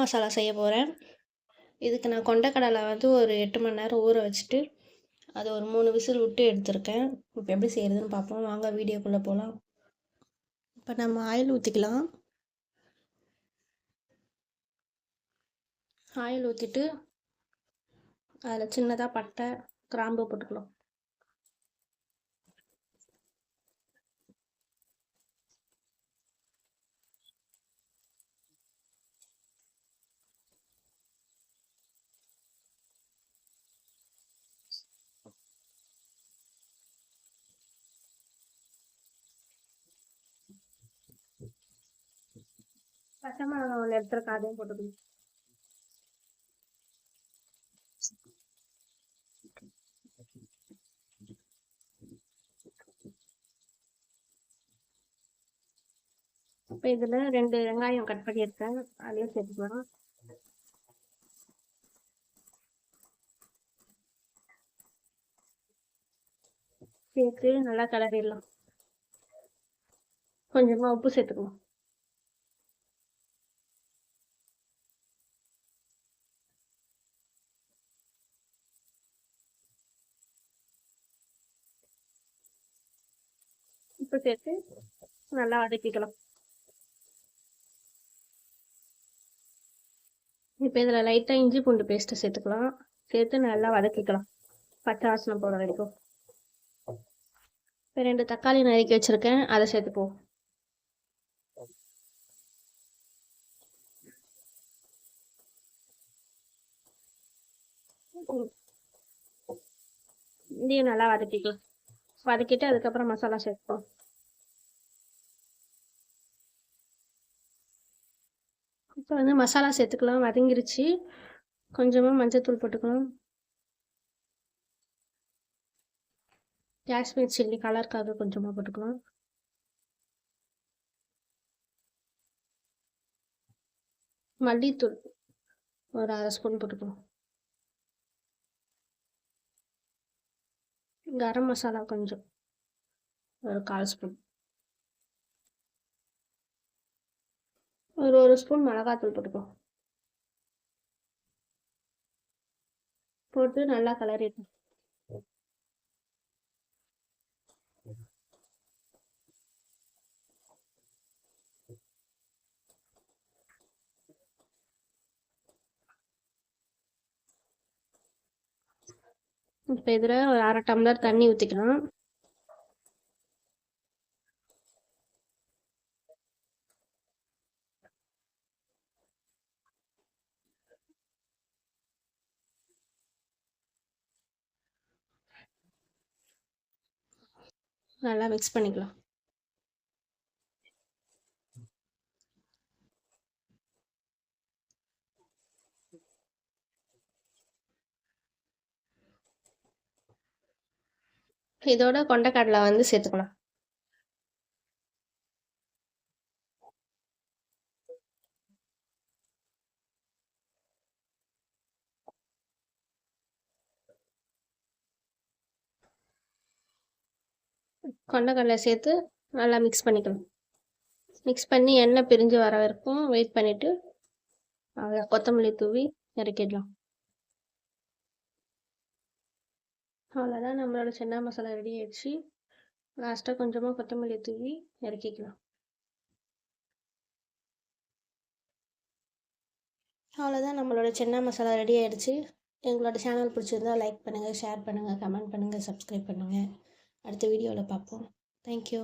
மசாலா செய்ய போகிறேன் இதுக்கு நான் கொண்டக்கடலை வந்து ஒரு எட்டு மணி நேரம் ஊற வச்சுட்டு அது ஒரு மூணு விசில் விட்டு எடுத்திருக்கேன். இப்போ எப்படி செய்கிறதுன்னு பார்ப்போம். வாங்க வீடியோக்குள்ளே போகலாம் இப்போ நம்ம ஆயில் ஊற்றிக்கலாம் ஆயில் ஊற்றிட்டு அதில் சின்னதாக பட்டை கிராம்பு போட்டுக்கலாம். பச்சை மிளகா ஒன்று எடுத்துருக்கேன் அதையும் போட்டுக்கணும். இப்போ இதில் ரெண்டு வெங்காயம் கட் பண்ணியிருக்கேன். அதையும் சேர்த்துக்கலாம். சேர்த்து நல்லா கிளறிடலாம். கொஞ்சமாக உப்பு சேர்த்துக்கலாம். உப்பு சேர்த்து நல்லா வதக்கிக்கலாம். இப்போ இதில் லைட்டாக இஞ்சி பூண்டு பேஸ்ட்டு சேர்த்துக்கலாம். சேர்த்து நல்லா வதக்கிக்கலாம். பச்சை வாசனை போகிற வரைக்கும். இப்போ ரெண்டு தக்காளி நறுக்கி வச்சுருக்கேன். அதை சேர்த்துப்போம் இதையும் நல்லா வதக்கிக்கலாம். வதக்கிட்டு அதுக்கப்புறம் மசாலா சேர்த்துப்போம். இப்போ வந்து மசாலா சேர்த்துக்கலாம். வதங்கிருச்சு. கொஞ்சமாக மஞ்சத்தூள் போட்டுக்கலாம். காஷ்மீர் சில்லி கலருக்காக கொஞ்சமாக போட்டுக்கலாம். மல்லித்தூள் ஒரு அரை ஸ்பூன் போட்டுக்கலாம். கரம் மசாலா கொஞ்சம் ஒரு கால் ஸ்பூன். ஒரு ஒரு ஸ்பூன் மிளகாத்தூள் போட்டுக்கோ. போட்டு நல்லா கலரிடணும் இப்போ இதில் ஒரு அரை டம்ளர் தண்ணி ஊற்றிக்கலாம். நல்லா மிக்ஸ் பண்ணிக்கலாம். இதோட கொண்டக்கடலை வந்து சேர்த்துக்கலாம். கொண்டக்கடலை சேர்த்து நல்லா மிக்ஸ் பண்ணிக்கணும். மிக்ஸ் பண்ணி எண்ணெய் பிரிஞ்சு வர வரைக்கும் வெயிட் பண்ணிவிட்டு அதை கொத்தமல்லி தூவி இறக்கிடலாம். அவ்வளோதான் நம்மளோட சென்னா மசாலா ரெடி ஆயிடுச்சு. லாஸ்ட்டாக கொஞ்சமாக கொத்தமல்லி தூவி இறக்கிக்கலாம். அவ்வளோதான் நம்மளோட சென்னா மசாலா ரெடி ஆயிடுச்சு. எங்களோட சேனல் பிடிச்சிருந்தா லைக் பண்ணுங்கள் ஷேர் பண்ணுங்கள் கமெண்ட் பண்ணுங்கள் சப்ஸ்கிரைப் பண்ணுங்கள் அடுத்த வீடியோவில் பார்ப்போம் தேங்க்யூ